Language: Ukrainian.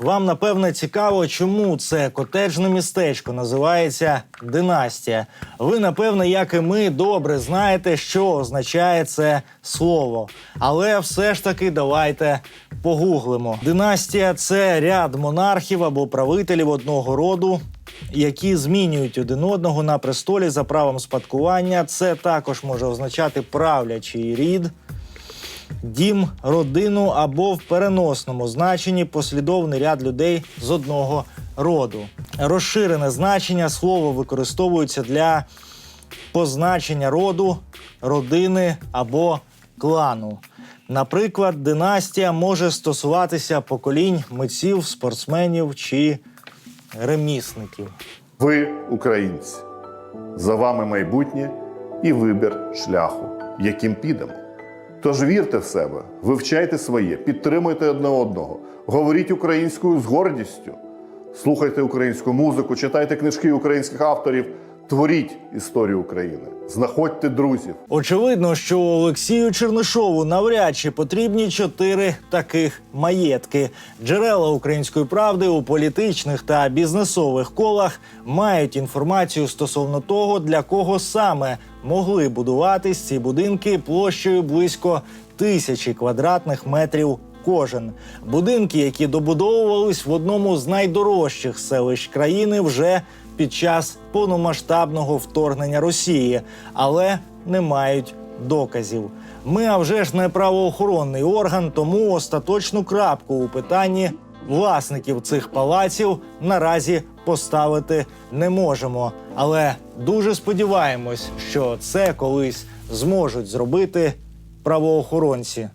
Вам напевне цікаво, чому це котеджне містечко називається династія. Ви, напевне, як і ми, добре знаєте, що означає це слово. Але все ж таки давайте погуглимо. Династія це ряд монархів або правителів одного роду, які змінюють один одного на престолі за правом спадкування. Це також може означати правлячий рід дім, родину або в переносному значенні послідовний ряд людей з одного роду. Розширене значення слово використовується для позначення роду, родини або клану. Наприклад, династія може стосуватися поколінь митців, спортсменів чи ремісників. Ви українці. За вами майбутнє і вибір шляху, яким підемо. Тож вірте в себе, вивчайте своє, підтримуйте одне одного, говоріть українською з гордістю, слухайте українську музику, читайте книжки українських авторів, творіть історію України, знаходьте друзів. Очевидно, що Олексію Чернишову навряд чи потрібні чотири таких маєтки. Джерела української правди у політичних та бізнесових колах мають інформацію стосовно того, для кого саме могли будуватись ці будинки площею близько тисячі квадратних метрів. Кожен будинки, які добудовувались в одному з найдорожчих селищ країни, вже під час повномасштабного вторгнення Росії, але не мають доказів. Ми, а вже ж не правоохоронний орган, тому остаточну крапку у питанні власників цих палаців наразі поставити не можемо. Але дуже сподіваємось, що це колись зможуть зробити правоохоронці.